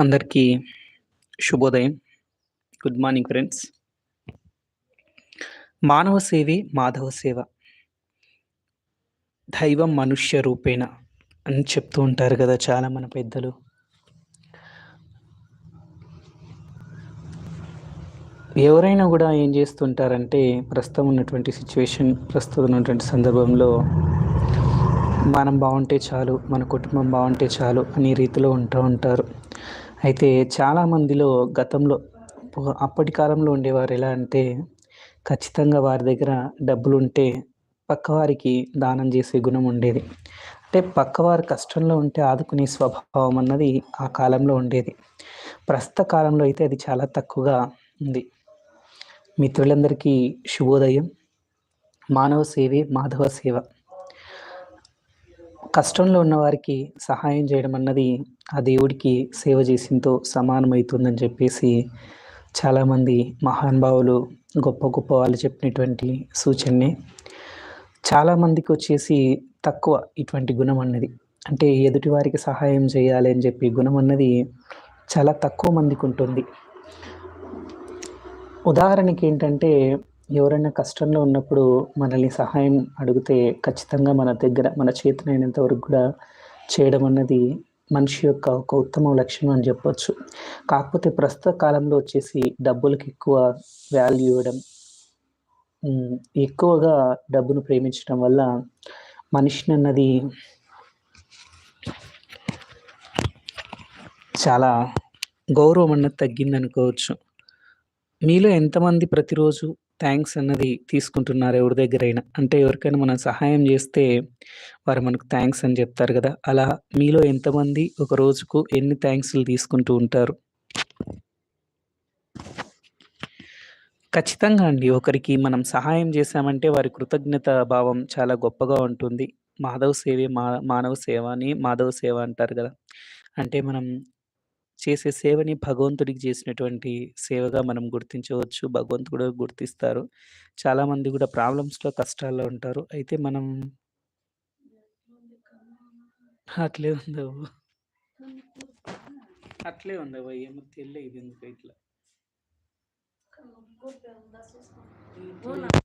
అందరికీ శుభోదయం. Good morning friends. మానవ సేవే మాధవ సేవ. దైవం మనుష్య రూపేణ అని చెప్తూ ఉంటారు కదా చాలా మన పెద్దలు. ఎవరైనా కూడా ఏం చేస్తుంటారంటే ప్రస్తుతం ఉన్నటువంటి సిచ్యువేషన్ ప్రస్తుతం ఉన్నటువంటి సందర్భంలో మనం బాగుంటే చాలు, మన కుటుంబం బాగుంటే చాలు అనే రీతిలో ఉంటూ ఉంటారు. అయితే చాలా మందిలో గతంలో అప్పటి కాలంలో ఉండేవారు ఎలా అంటే, ఖచ్చితంగా వారి దగ్గర డబ్బులుంటే పక్కవారికి దానం చేసే గుణం ఉండేది. అంటే పక్కవారు కష్టంలో ఉంటే ఆదుకునే స్వభావం అన్నది ఆ కాలంలో ఉండేది. ప్రస్తుత కాలంలో అయితే అది చాలా తక్కువగా ఉంది. మిత్రులందరికీ శుభోదయం. మానవ సేవే మాధవ సేవ. కష్టంలో ఉన్నవారికి సహాయం చేయడం అన్నది ఆ దేవుడికి సేవ చేసినతో సమానమవుతుందని చెప్పేసి చాలామంది మహానుభావులు, గొప్ప గొప్ప వాళ్ళు చెప్పినటువంటి సూచనే చాలామందికి వచ్చేసి తక్కువ ఇటువంటి గుణం అన్నది. అంటే ఎదుటి వారికి సహాయం చేయాలి అని చెప్పి గుణం అన్నది చాలా తక్కువ మందికి ఉంటుంది ఉదాహరణకి ఏంటంటే ఎవరైనా కష్టంలో ఉన్నప్పుడు మనల్ని సహాయం అడిగితే ఖచ్చితంగా మన దగ్గర మన చేతనైనంత వరకు కూడా చేయడం అన్నది మనిషి యొక్క ఒక ఉత్తమ లక్షణం అని చెప్పొచ్చు కాకపోతే ప్రస్తుత కాలంలో వచ్చేసి డబ్బులకు ఎక్కువ వాల్యూ ఇవ్వడం. ఎక్కువగా డబ్బును ప్రేమించడం వల్ల మనిషినన్నది చాలా గౌరవం అన్నది తగ్గిందనుకోవచ్చు. మీలో ఎంతమంది ప్రతిరోజు థ్యాంక్స్ అన్నది తీసుకుంటున్నారు ఎవరి దగ్గరైనా? అంటే ఎవరికైనా మనం సహాయం చేస్తే వారు మనకు థ్యాంక్స్ అని చెప్తారు కదా అలా మీలో ఎంతమంది ఒక రోజుకు ఎన్ని థ్యాంక్స్లు తీసుకుంటూ ఉంటారు? ఖచ్చితంగా అండి. ఒకరికి మనం సహాయం చేశామంటే వారి కృతజ్ఞత భావం చాలా గొప్పగా ఉంటుంది. మాధవ సేవే మా మానవ సేవ అని మాధవ సేవ అంటారు కదా అంటే మనం చేసే సేవని భగవంతుడికి జేసినటువంటి సేవగా మనం గుర్తించవచ్చు. భగవంతుడు కూడా గుర్తిస్తారు. చాలామంది గూడా ప్రాబ్లమ్స్‌లో, కష్టాల్లో ఉంటారు. అయితే మనం అట్లే ఉందవ్వ. అట్లే ఉందవ్వ. ఏమో తెల్లే ఇదెందుకో ఇట్లా. ఇట్లా